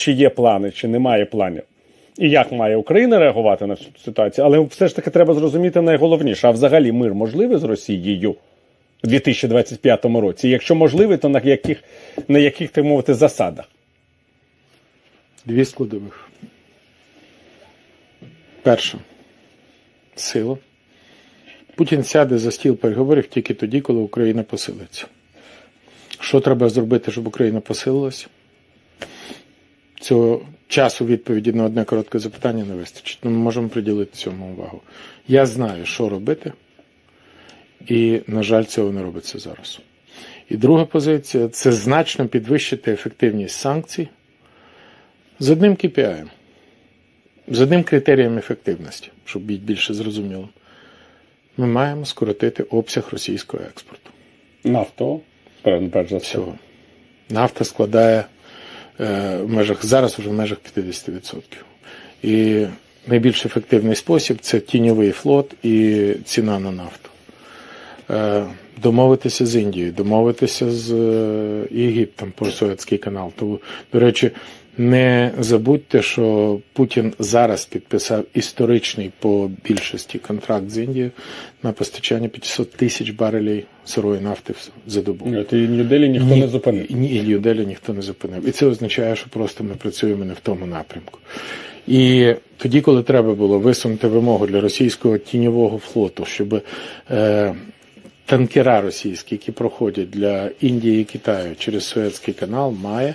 чи є плани, чи немає планів. І як має Україна реагувати на цю ситуацію, але все ж таки треба зрозуміти найголовніше: а взагалі мир можливий з Росією у 2025 році? Якщо можливий, то на яких, на яких так мовити засадах? Дві складових. Перша сила. Путін сяде за стіл переговорів тільки тоді, коли Україна посилиться. Що треба зробити, щоб Україна посилилася? Цього часу відповіді на одне коротке запитання не вистачить. Ну, Ми можемо приділити цьому увагу. Я знаю, що робити, і, на жаль, цього не робиться зараз. І друга позиція це значно підвищити ефективність санкцій з одним KPI, з одним критерієм ефективності, щоб бути більше зрозуміло. Ми маємо скоротити обсяг російського експорту. Нафто, перш за все. Всього. Нафта складає в межах зараз вже в межах 50%. І найбільш ефективний спосіб це тіньовий флот і ціна на нафту. Е, домовитися з Індією, домовитися з е, Єгиптом про Суецький канал. То, до речі, не забудьте, що Путін зараз підписав історичний по більшості контракт з Індією на постачання 500 тисяч барелів сирої нафти за добу. От і Нью-Делі ніхто не зупинив. Ні, і Нью-Делі ніхто не зупинив. І це означає, що просто ми працюємо не в тому напрямку. І тоді, коли треба було висунути вимогу для російського тіньового флоту, щоб е, танкера російські, які проходять для Індії і Китаю через Суецький канал, має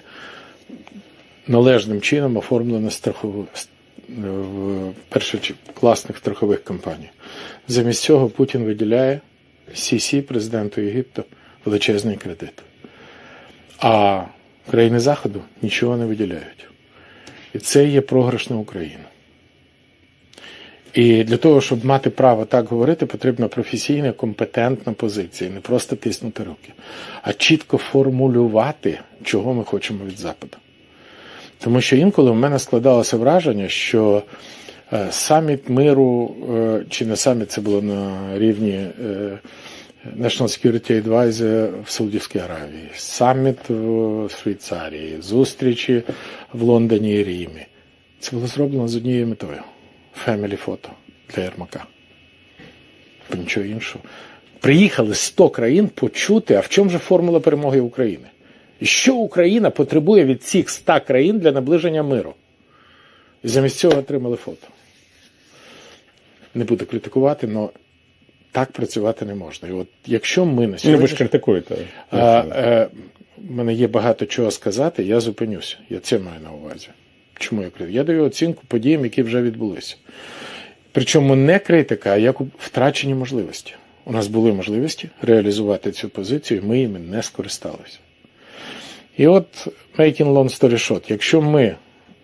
належним чином оформлено страхову в першокласних страхових компаній. Замість цього Путін виділяє Сісі, президенту Єгипту, величезний кредит. А країни Заходу нічого не виділяють. І це є програш на Україну. І для того, щоб мати право так говорити, потрібна професійна, компетентна позиція, не просто тиснути руки, а чітко формулювати, чого ми хочемо від Западу. Тому що інколи в мене складалося враження, що е, саміт миру, е, чи не саміт, це було на рівні е, National Security Advisor в Саудівській Аравії, саміт в Швейцарії, зустрічі в Лондоні і Римі. Це було зроблено з однією метою Family фото для Єрмака. Нічого іншого. Приїхали 100 країн почути, а в чому же формула перемоги України? Що Україна потребує від цих 100 країн для наближення миру? І замість цього отримали фото. Не буду критикувати, але так працювати не можна. І от якщо ми на Ну, сьогодні... ж критикуєте. А, е, в мене є багато чого сказати, я зупинюся. Я це маю на увазі. Чому я критикую? Я даю оцінку подіям, які вже відбулися. Причому не критика, а як втрачені можливості. У нас були можливості реалізувати цю позицію, і ми їми не скористалися. І от, making long story short, якщо ми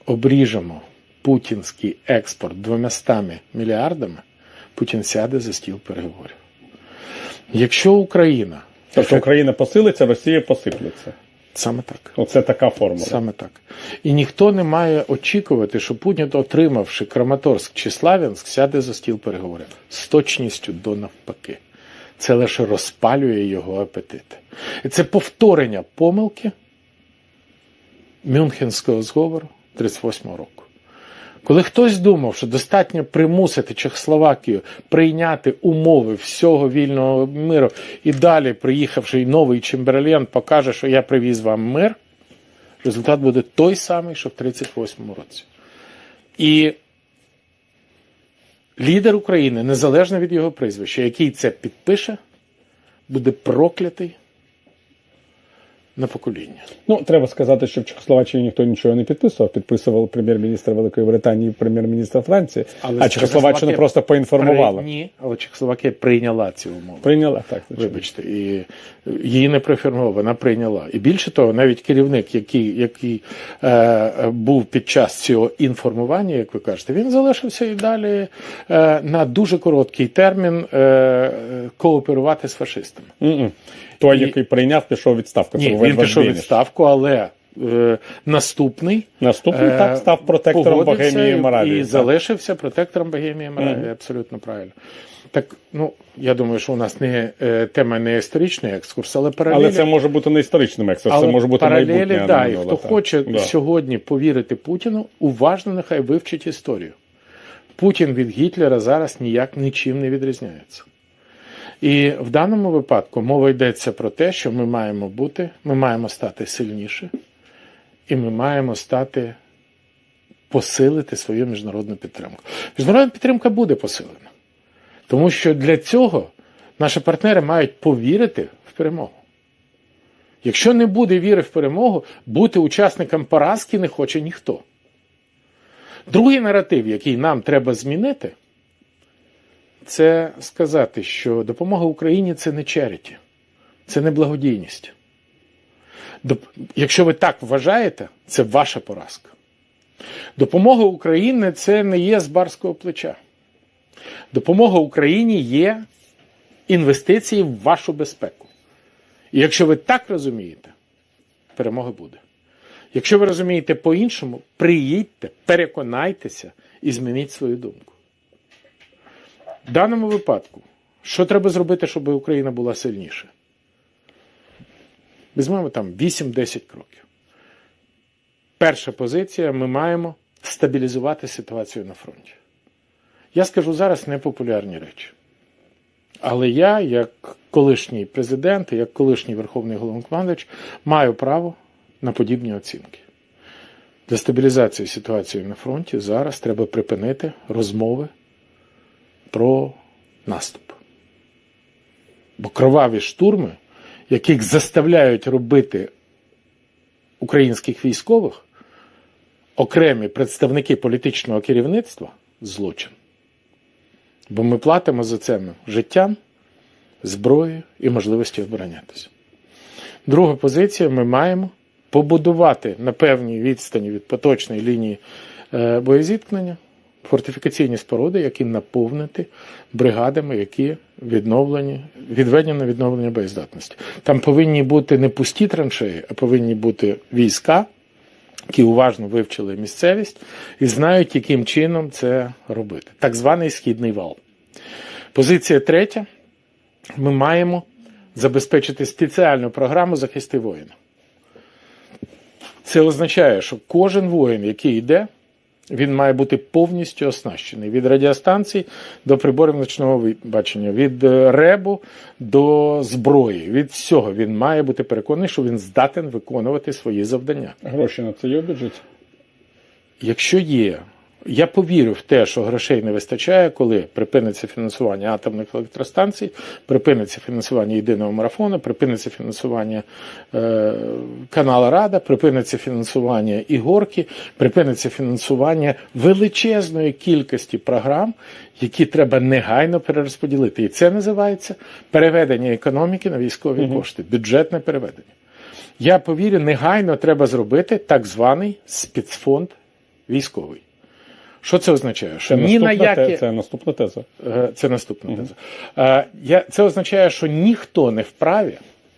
обріжемо путінський експорт 200 мільярдами, Путін сяде за стіл переговорів. Якщо Україна Тобто Україна посилиться, Росія посиплеться. саме так. Оце така формула. Саме так. І ніхто не має очікувати, що Путін, отримавши Краматорськ чи Славянськ, сяде за стіл переговорів з точністю до навпаки. Це лише розпалює його апетити. І це повторення помилки Мюнхенського зговору 38-го року. Коли хтось думав, що достатньо примусити Чехословакію прийняти умови всього вільного миру, і далі, приїхавши новий Чемберлен, покаже, що я привіз вам мир, результат буде той самий, що в 38-му році. І лідер України, незалежно від його прізвища, який це підпише, буде проклятий на покоління. Ну, треба сказати, що в Чехословаччині ніхто нічого не підписував. Підписував прем'єр-міністр Великої Британії прем'єр-міністр Франції, а Чехословаччина просто поінформувала. При... Ні, але Чехословакія прийняла ці умови. Прийняла так. Вибачте, і її не профірмував, вона прийняла. І більше того, навіть керівник, який, який е, був під час цього інформування, як ви кажете, він залишився і далі е, на дуже короткий термін е, кооперувати з фашистами. М-м. Той, І- який прийняв, пішов відставку. Ні, він пішов відставку, але е, наступний Наступний Е, так став протектором Богемії і Моравії. І так. залишився протектором Богемії Моравії. Мгм. Абсолютно правильно. Так, ну я думаю, що у нас не е, тема не історичний екскурс, але паралелі. Але це може бути не історичним експерт, це може бути паралелі, майбутнє. да, і хто так. хоче Да. сьогодні повірити Путіну, уважно нехай вивчить історію. Путін від Гітлера зараз ніяк нічим не відрізняється. І в даному випадку мова йдеться про те, що ми маємо бути, ми маємо стати сильніше, і ми маємо стати посилити свою міжнародну підтримку. Міжнародна підтримка буде посилена. Тому що для цього наші партнери мають повірити в перемогу. Якщо не буде віри в перемогу, бути учасником поразки не хоче ніхто. Другий наратив, який нам треба змінити, це сказати, що допомога Україні це не черіті, це не благодійність. Якщо ви так вважаєте, це ваша поразка. Допомога Україні це не є з барського плеча. Допомога Україні є інвестиції в вашу безпеку. І якщо ви так розумієте, перемога буде. Якщо ви розумієте по-іншому, приїдьте, переконайтеся і змініть свою думку. В даному випадку, що треба зробити, щоб Україна була сильніша? Візьмемо там 8-10 кроків. Перша позиція: ми маємо стабілізувати ситуацію на фронті. Я скажу зараз непопулярні речі. Але я, як колишній президент, як колишній верховний головнокомандуючий, маю право на подібні оцінки. Для стабілізації ситуації на фронті зараз треба припинити розмови про наступ. Бо кроваві штурми, яких заставляють робити українських військових, окремі представники політичного керівництва злочин. Бо ми платимо за це життям, зброєю і можливістю оборонятися. Друга позиція: ми маємо побудувати на певній відстані від поточної лінії е, боєзіткнення фортифікаційні споруди, які наповнити бригадами, які відновлені, відведені на відновлення боєздатності. Там повинні бути не пусті траншеї, а повинні бути війська, які уважно вивчили місцевість і знають, яким чином це робити. Так званий східний вал. Позиція третя. Ми маємо забезпечити спеціальну програму захисти воїна. Це означає, що кожен воїн, який йде, він має бути повністю оснащений від радіостанцій до приборів ночного бачення, від е, ребу до зброї. Від всього він має бути переконаний, що він здатен виконувати свої завдання. Гроші на це є в бюджеті? Якщо є, я повірю в те, що грошей не вистачає, коли припиниться фінансування атомних електростанцій, припиниться фінансування єдиного марафону, припиниться фінансування е, канала Рада, припиниться фінансування ігорки, припиниться фінансування величезної кількості програм, які треба негайно перерозподілити. І це називається переведення економіки на військові Мгм. кошти, бюджетне переведення. Я повірю, негайно треба зробити так званий спецфонд військовий. Що це означає? Що Це ні на те- це наступна теза. Е, Це наступна теза. Е, я- Це означає, що ніхто не вправі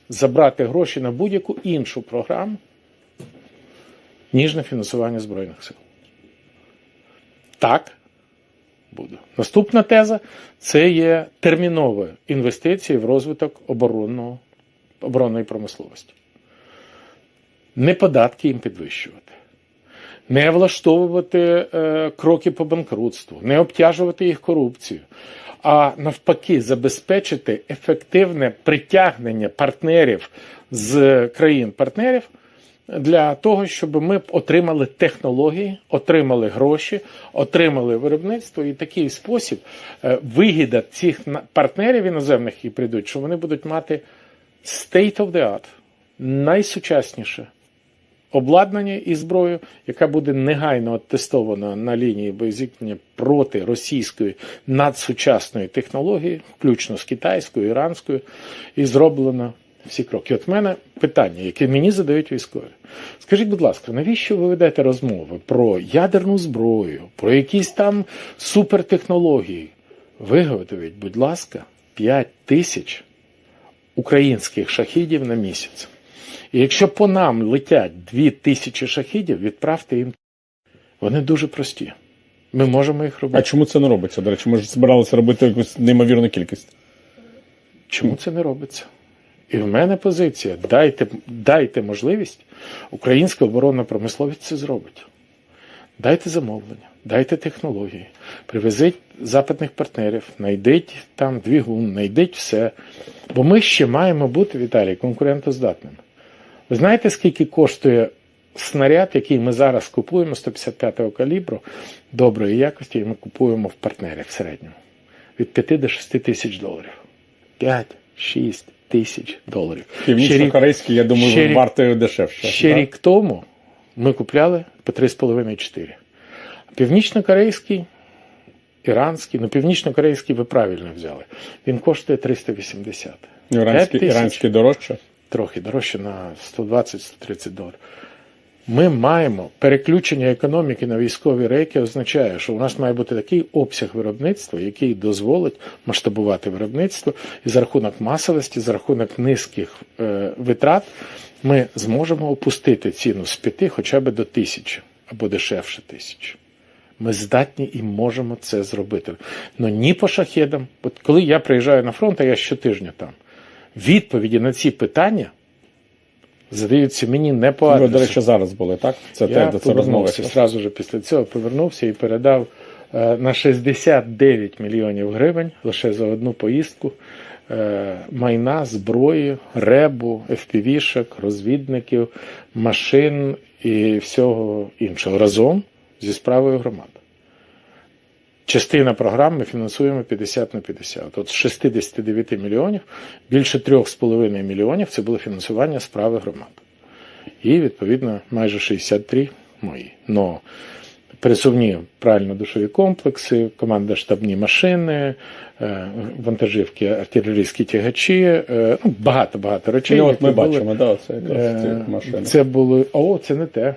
забрати гроші на будь-яку іншу програму, ніж на фінансування Збройних сил. Так буде. Наступна теза це є термінові інвестиції в розвиток оборонного, оборонної промисловості. Не податки їм підвищувати не влаштовувати е, кроки по банкрутству, не обтяжувати їх корупцією, а навпаки, забезпечити ефективне притягнення партнерів з країн-партнерів для того, щоб ми отримали технології, отримали гроші, отримали виробництво, і такий спосіб е, вигіда цих партнерів іноземних, які прийдуть, що вони будуть мати state of the art, найсучасніше обладнання і зброю, яка буде негайно тестована на лінії боєзіткнення проти російської надсучасної технології, включно з китайською, іранською, і зроблено всі кроки. От в мене питання, яке мені задають військові. Скажіть, будь ласка, навіщо ви ведете розмови про ядерну зброю, про якісь там супертехнології? Виготовіть, будь ласка, 5 тисяч українських шахідів на місяць. І якщо по нам летять дві тисячі шахідів, відправте їм. Вони дуже прості. Ми можемо їх робити. А чому це не робиться? До речі, ми ж збиралися робити якусь неймовірну кількість. Чому це не робиться? І в мене позиція: дайте, дайте можливість, українська оборонна промисловість це зробить. Дайте замовлення, дайте технології, привезіть западних партнерів, знайдіть там двигун, знайдіть все. Бо ми ще маємо бути, Віталій, конкурентоздатними. Ви знаєте, скільки коштує снаряд, який ми зараз купуємо 155-го калібру доброї якості, і ми купуємо в партнерів в середньому? Від 5 до 6 тисяч доларів. 5-6 тисяч доларів. Північно-корейський, я думаю, ще рік- вартою дешевше. Ще так? рік тому ми купляли по 3,5-4. Північно-корейський, іранський, ну північно-корейський ви правильно взяли. Він коштує 380. Іранський, іранський дорожче. Трохи дорожче на 120-130 доларів. Ми маємо переключення економіки на військові рейки означає, що у нас має бути такий обсяг виробництва, який дозволить масштабувати виробництво, і за рахунок масовості, за рахунок низьких е, витрат, ми зможемо опустити ціну з 5 хоча б до тисячі або дешевше тисячі. Ми здатні і можемо це зробити. Ну ні по шахедам. От коли я приїжджаю на фронт, а я щотижня там, відповіді на ці питання задаються мені не по Ви, адресу. до речі, зараз були, так? Це Я те, це йшла. зразу ж після цього повернувся і передав е, на 69 мільйонів гривень лише за одну поїздку е, майна, зброї, ребу, FPV-шок, розвідників, машин і всього іншого разом зі справою громад. Частина програм ми фінансуємо 50 на 50. От з 69 мільйонів більше 3,5 мільйонів це було фінансування справи громад. І, відповідно, майже 63 мої. Но пересувні правильно-душові комплекси, команда штабні машини, е, вантажівки, артилерійські тягачі, е, ну, багато-багато речей. Ну, от ми були. бачимо, да, це якраз Е, ці машини. Це були. О, це не те.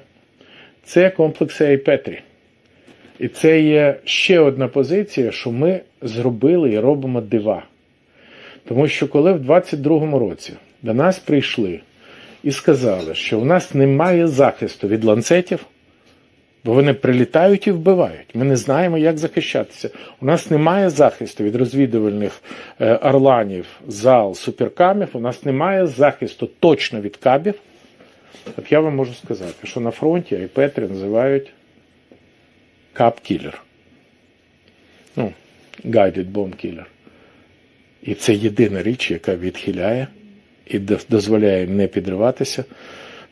Це комплекси Айпетрі. І це є ще одна позиція, що ми зробили і робимо дива. Тому що коли в 22-му році до нас прийшли і сказали, що у нас немає захисту від ланцетів, бо вони прилітають і вбивають. Ми не знаємо, як захищатися. У нас немає захисту від розвідувальних е, орланів, зал, суперкамів. У нас немає захисту точно від кабів. От я вам можу сказати, що на фронті Айпетрі називають кап-кілер. Ну, guided bomb killer. І це єдина річ, яка відхиляє і дозволяє не підриватися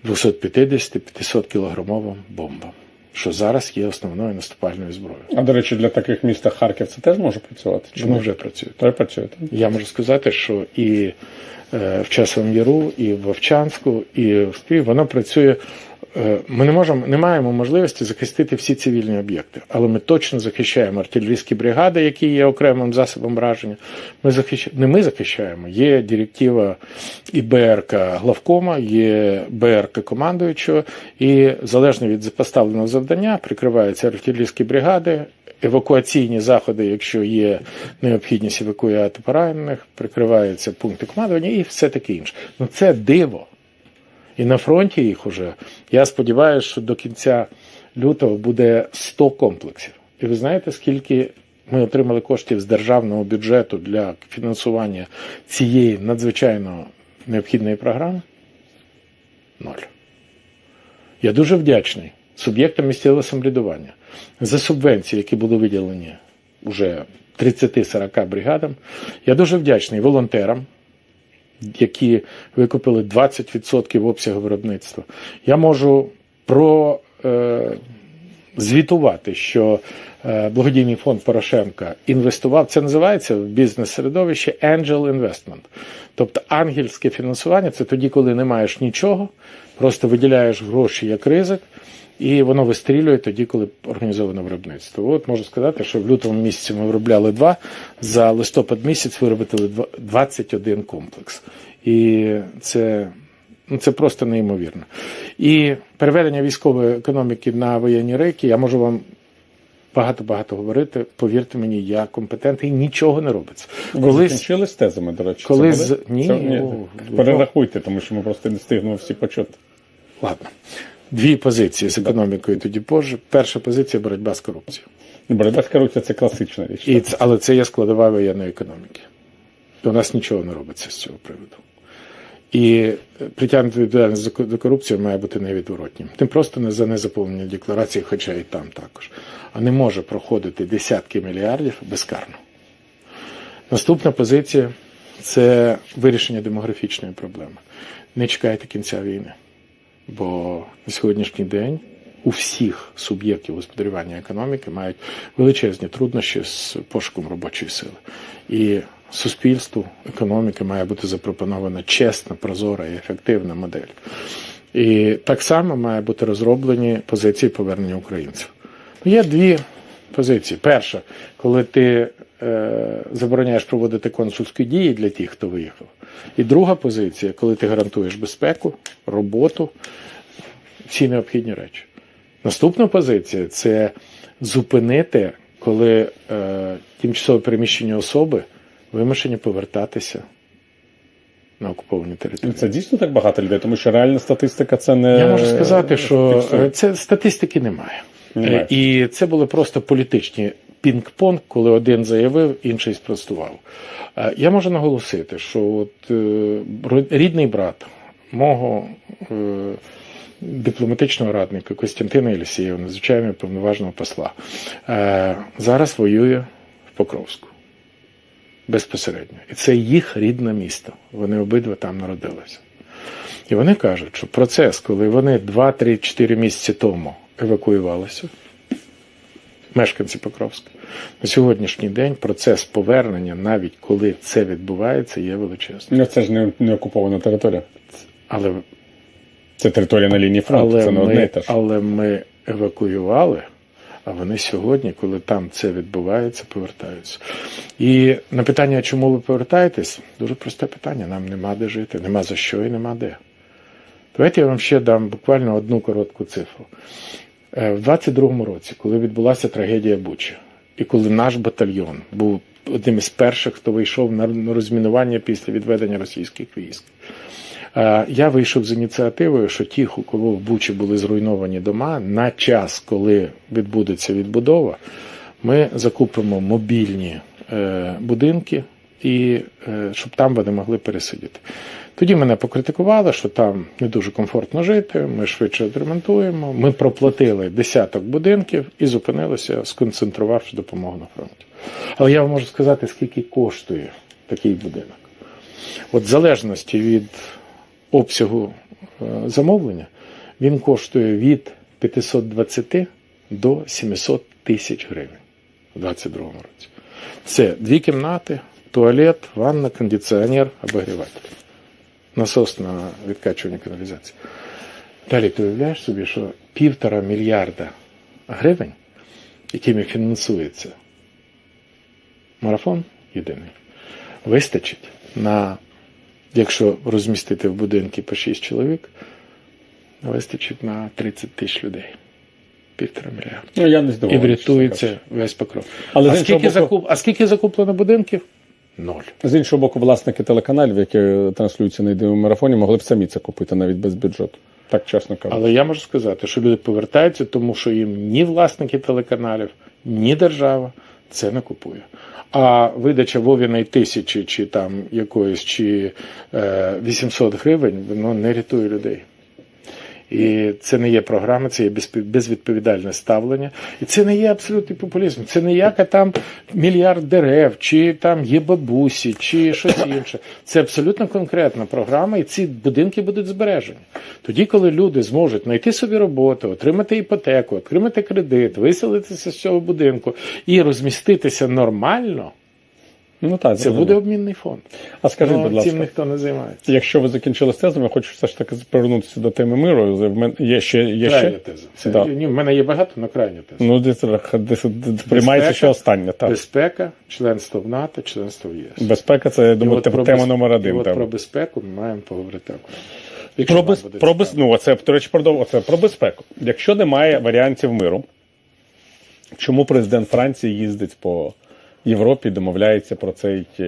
250-500 кілограмовим бомбам, що зараз є основною наступальною зброєю. А до речі, для таких міст, як Харків, це теж може працювати? Чи Воно вже працює. Той працює, так? Я можу сказати, що і е, в Часовому Яру, і в Вовчанську, і в Спі воно працює. Е, Ми не можемо, не маємо можливості захистити всі цивільні об'єкти, але ми точно захищаємо артилерійські бригади, які є окремим засобом враження. Ми захищаємо, не ми захищаємо. Є директива і БРК главкома, є БРК командуючого, і залежно від поставленого завдання прикриваються артилерійські бригади, евакуаційні заходи, якщо є необхідність евакуювати поранених, прикриваються пункти командування і все таке інше. Ну це диво. І на фронті їх уже. Я сподіваюся, що до кінця лютого буде 100 комплексів. І ви знаєте, скільки ми отримали коштів з державного бюджету для фінансування цієї надзвичайно необхідної програми? Ноль. Я дуже вдячний суб'єктам місцевого самоврядування за субвенції, які були виділені вже 30-40 бригадам. Я дуже вдячний волонтерам, які викупили 20% обсягу виробництва. Я можу про е, звітувати, що е, благодійний фонд Порошенка інвестував. Це називається в бізнес-середовищі Angel Investment. Тобто ангельське фінансування це тоді, коли не маєш нічого, просто виділяєш гроші як ризик. І воно вистрілює тоді, коли організовано виробництво. От можу сказати, що в лютому місяці ми виробляли два, за листопад місяць виробили два- 21 комплекс. І це, ну, це просто неймовірно. І переведення військової економіки на воєнні рейки, я можу вам багато багато говорити. Повірте мені, я компетентний, нічого не робиться. Ви Колись закінчили з тезами, до речі. коли це ні, Це- о, перерахуйте, тому що ми просто не встигнемо всі почути. ладно, дві позиції з економікою тоді позже. Перша позиція боротьба з корупцією. Боротьба з корупцією – це класична річ. І це, але це є складова воєнної економіки. У нас нічого не робиться з цього приводу. І е, притягнути відповідальність до- до корупції має бути невідворотнім. Тим просто не за незаповнення декларації, хоча і там також. А не може проходити десятки мільярдів безкарно. Наступна позиція це вирішення демографічної проблеми. Не чекайте кінця війни. Бо на сьогоднішній день у всіх суб'єктів господарювання економіки мають величезні труднощі з пошуком робочої сили. І суспільству економіки має бути запропонована чесна, прозора і ефективна модель. І так само має бути розроблені позиції повернення українців. Є дві позиції. Перша, коли ти е, забороняєш проводити консульські дії для тих, хто виїхав. І друга позиція, коли ти гарантуєш безпеку, роботу, всі необхідні речі. Наступна позиція це зупинити, коли е, тимчасово переміщені особи вимушені повертатися на окуповані території. Це дійсно так багато людей, тому що реальна статистика це не Я можу сказати, що це статистики немає. Немає. Е, І це були просто політичні пінг-понг, коли один заявив, інший спростував. Е, Я можу наголосити, що от е, рідний брат мого дипломатичного радника Костянтина Єлісєєва, надзвичайно повноважного посла, зараз воює в Покровську. Безпосередньо. І це їх рідне місто. Вони обидва там народилися. І вони кажуть, що процес, коли вони 2-3-4 місяці тому евакуювалися, мешканці Покровська, на сьогоднішній день процес повернення, навіть коли це відбувається, є величезним. Ну, це ж не, не окупована територія. Але, Це територія на лінії фронту, але, це не одне і те ж. але ми евакуювали, а вони сьогодні, коли там це відбувається, повертаються. І на питання, чому ви повертаєтесь, дуже просте питання. Нам нема де жити, нема за що і нема де. Давайте я вам ще дам буквально одну коротку цифру. Е, В 22-му році, коли відбулася трагедія Буча, і коли наш батальйон був одним із перших, хто вийшов на розмінування після відведення російських військ, е, я вийшов з ініціативою, що ті, у кого в Бучі були зруйновані дома, на час, коли відбудеться відбудова, ми закупимо мобільні е, будинки, і щоб там вони могли пересидіти. Тоді мене покритикували, що там не дуже комфортно жити, ми швидше відремонтуємо. Ми проплатили десяток будинків і зупинилися, сконцентрувавши допомогу на фронті. Але я вам можу сказати, скільки коштує такий будинок. От в залежності від обсягу е, замовлення, він коштує від 520 до 700 тисяч гривень у 2022 році. Це дві кімнати, туалет, ванна, кондиціонер, обогріватель. Насос на відкачування каналізації. Далі ти уявляєш собі, що півтора мільярда гривень, якими фінансується марафон єдиний, вистачить на, якщо розмістити в будинки по 6 чоловік, вистачить на 30 тисяч людей. Півтора мільярда. Ну, я не І врятується весь покров. Але а, скільки закуп... а скільки закуплено будинків? Ноль. З іншого боку, власники телеканалів, які транслюються на єдиному марафоні, могли б самі це купити навіть без бюджету. Так чесно кажучи. Але я можу сказати, що люди повертаються, тому що їм ні власники телеканалів, ні держава це не купує. А видача Вовіної тисячі чи там якоїсь чи е, 800 гривень, воно не рятує людей. І це не є програма, це є безвідповідальне ставлення. І це не є абсолютний популізм. Це не яка там мільярд дерев, чи там є бабусі, чи щось інше. Це абсолютно конкретна програма, і ці будинки будуть збережені. Тоді, коли люди зможуть знайти собі роботу, отримати іпотеку, отримати кредит, виселитися з цього будинку і розміститися нормально, ну так, це буде обмінний фонд. А скажіть, Ну, будь ласка, цим ніхто не займається. якщо ви закінчили з тезами, я хочу все ж таки повернутися до теми миру. В мене є ще є Крайня ще. теза. Це, Да. ні, в мене є багато, але крайня теза. Ну, десь, приймається ще остання. Так. Безпека, членство в НАТО, членство в ЄС. Безпека це, я думаю, тема, про тема без- номер І один. от про безпеку ми маємо поговорити окремо. Якщо Про, без, про, без, ну, це, до речі, про, це про безпеку. Якщо немає варіантів миру, Чому президент Франції їздить по Європі домовляється про цей е,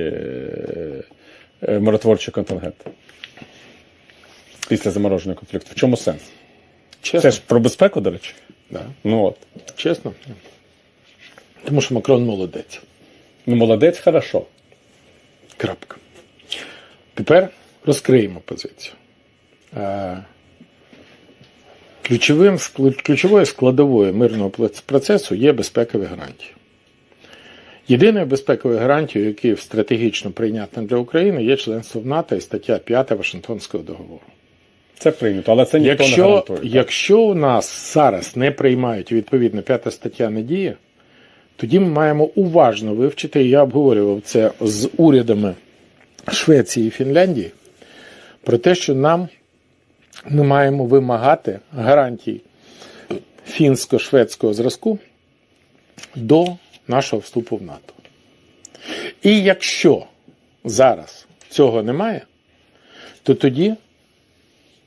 е, миротворчий контингент? Після замороженого конфлікту. В чому сенс? Чесно, Це ж про безпеку, до речі. да. Ну от. чесно. Тому що Макрон молодець. Ну, молодець, хорошо. Крапка. Тепер розкриємо позицію. Е, Ключовим, ключовою складовою мирного процесу є безпекові гарантії. Єдиною безпековою гарантією, яка стратегічно прийнятна для України, є членство в НАТО і стаття 5 Вашингтонського договору. Це прийнято, але це ніхто не Якщо, гарантує. так? якщо у нас зараз не приймають відповідно п'ята стаття не діє, тоді ми маємо уважно вивчити, і я обговорював це з урядами Швеції і Фінляндії, про те, що нам ми маємо вимагати гарантій фінсько-шведського зразку до нашого вступу в НАТО. І якщо зараз цього немає, то тоді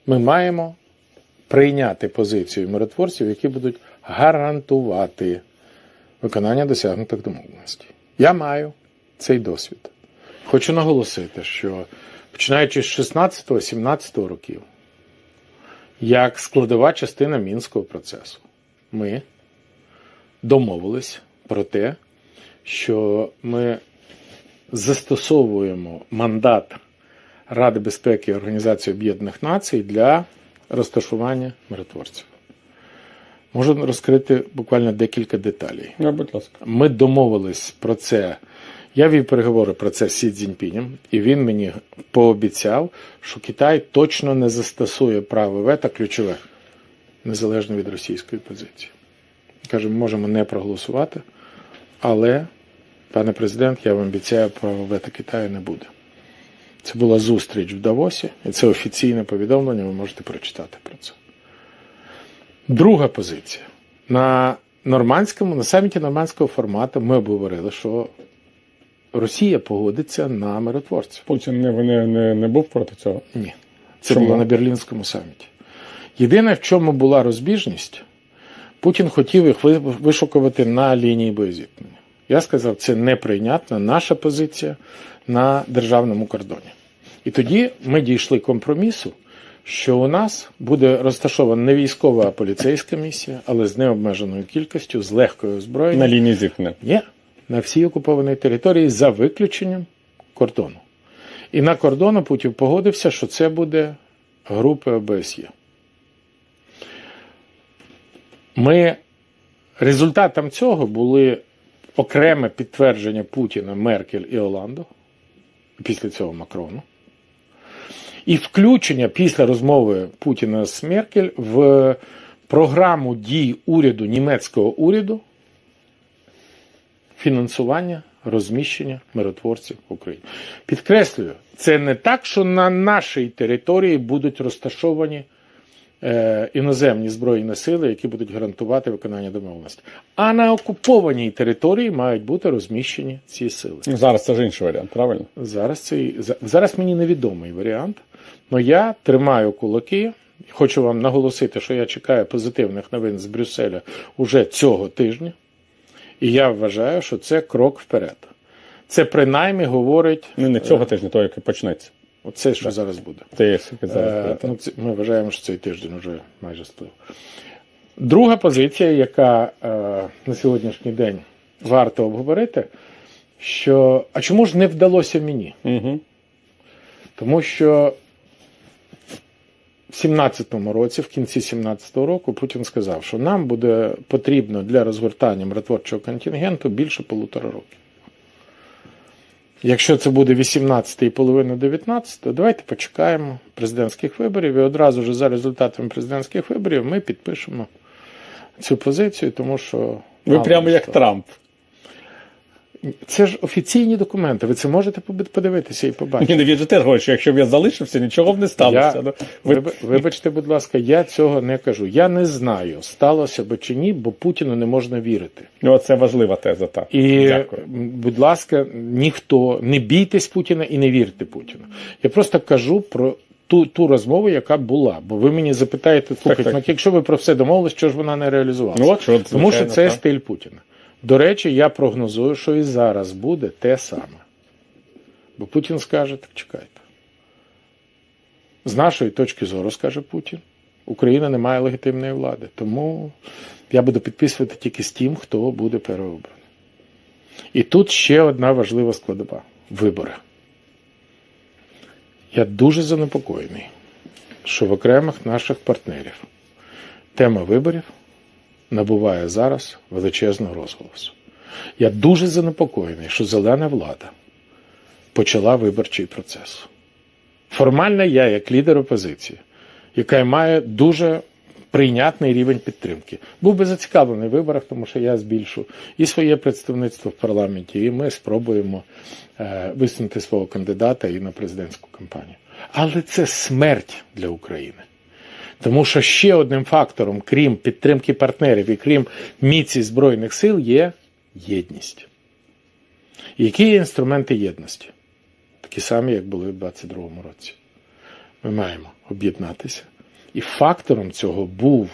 ми маємо прийняти позицію миротворців, які будуть гарантувати виконання досягнутих домовленостей. Я маю цей досвід. Хочу наголосити, що починаючи з 16-17 років, як складова частина мінського процесу, ми домовились про те, що ми застосовуємо мандат Ради безпеки Організації Об'єднаних Націй для розташування миротворців. Можу розкрити буквально декілька деталей. Ну, будь ласка. Ми домовились про це. Я вів переговори про це з Сі Цзіньпінем, і він мені пообіцяв, що Китай точно не застосує право вето ключове, незалежно від російської позиції. Каже, ми можемо не проголосувати, але, пане президент, я вам обіцяю, право вето Китаю не буде. Це була зустріч в Давосі, і це офіційне повідомлення, ви можете прочитати про це. Друга позиція. На нормандському, на саміті нормандського формату ми обговорили, що Росія погодиться на миротворців. Путін не, не, не, не був проти цього. Ні. Це Чому? було на Берлінському саміті. Єдине, в чому була розбіжність, Путін хотів їх вишукувати на лінії боєзіткнення. Я сказав, це неприйнятна наша позиція на державному кордоні. І тоді ми дійшли компромісу, що у нас буде розташована не військова, а поліцейська місія, але з необмеженою кількістю, з легкою озброєнням. На лінії зіткнення. Є на всій окупованій території за виключенням кордону. І на кордону Путін погодився, що це буде групи ОБСЄ. Ми результатом цього були окреме підтвердження Путіна, Меркель і Оланду, після цього Макрону. І включення після розмови Путіна з Меркель в програму дій уряду німецького уряду фінансування розміщення миротворців в Україні. Підкреслюю, це не так, що на нашій території будуть розташовані іноземні збройні сили, які будуть гарантувати виконання домовленості. А на окупованій території мають бути розміщені ці сили. Ну, Зараз це ж інший варіант, правильно? Зараз цей зараз мені невідомий варіант, але я тримаю кулаки. Хочу вам наголосити, що я чекаю позитивних новин з Брюсселя уже цього тижня, і я вважаю, що це крок вперед. Це принаймні говорить Ну, не цього тижня, то який почнеться. Оце, що зараз буде. Це є зараз. Е, буде, ну, це, ми вважаємо, що цей тиждень вже майже сплив. Друга позиція, яка е, на сьогоднішній день варто обговорити, що а чому ж не вдалося мені? Угу. Тому що в 17-му році, в кінці 17-го року, Путін сказав, що нам буде потрібно для розгортання миротворчого контингенту більше полутора років. Якщо це буде 18 і половина 19, то давайте почекаємо президентських виборів і одразу ж за результатами президентських виборів ми підпишемо цю позицію, тому що Ви прямо як. Трамп. Це ж офіційні документи. Ви це можете подивитися і побачити. Ні, він же теж говорить, що якщо б я залишився, нічого б не сталося. Я- Ну, ви- Вибачте, будь ласка, я цього не кажу. Я не знаю, сталося би чи ні, бо Путіну не можна вірити. Ну, це важлива теза, так. І, Дякую. будь ласка, ніхто не бійтесь Путіна і не вірте Путіну. Я просто кажу про ту, ту розмову, яка була. Бо ви мені запитаєте, слухайте, так. ну, якщо ви про все домовились, що ж вона не реалізувалася? Ну, от що, Тому що це так. стиль Путіна. До речі, я прогнозую, що і зараз буде те саме. Бо Путін скаже, так чекайте. З нашої точки зору, скаже Путін, Україна не має легітимної влади. Тому я буду підписувати тільки з тим, хто буде переобраний. І тут ще одна важлива складова вибори. Я дуже занепокоєний, що в окремих наших партнерів тема виборів набуває зараз величезного розголосу. Я дуже занепокоєний, що зелена влада почала виборчий процес. Формально я, як лідер опозиції, яка має дуже прийнятний рівень підтримки, був би зацікавлений в виборах, тому що я збільшу і своє представництво в парламенті, і ми спробуємо е, висунути свого кандидата і на президентську кампанію. Але це смерть для України. Тому що ще одним фактором, крім підтримки партнерів і крім міці Збройних сил, є єдність. Які є інструменти єдності? Такі самі, як були в 22-му році. Ми маємо об'єднатися. І фактором цього був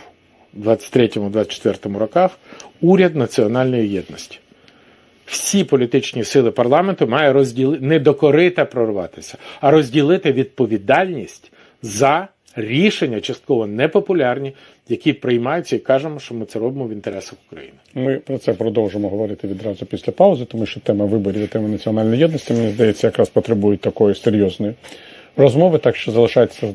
в 23-24 роках уряд національної єдності. Всі політичні сили парламенту мають розділити не докорити прорватися, а розділити відповідальність за рішення частково непопулярні, які приймаються і кажемо, що ми це робимо в інтересах України. Ми про це продовжимо говорити відразу після паузи, тому що тема виборів і тема національної єдності, мені здається, якраз потребують такої серйозної розмови, так що залишайтеся з нами.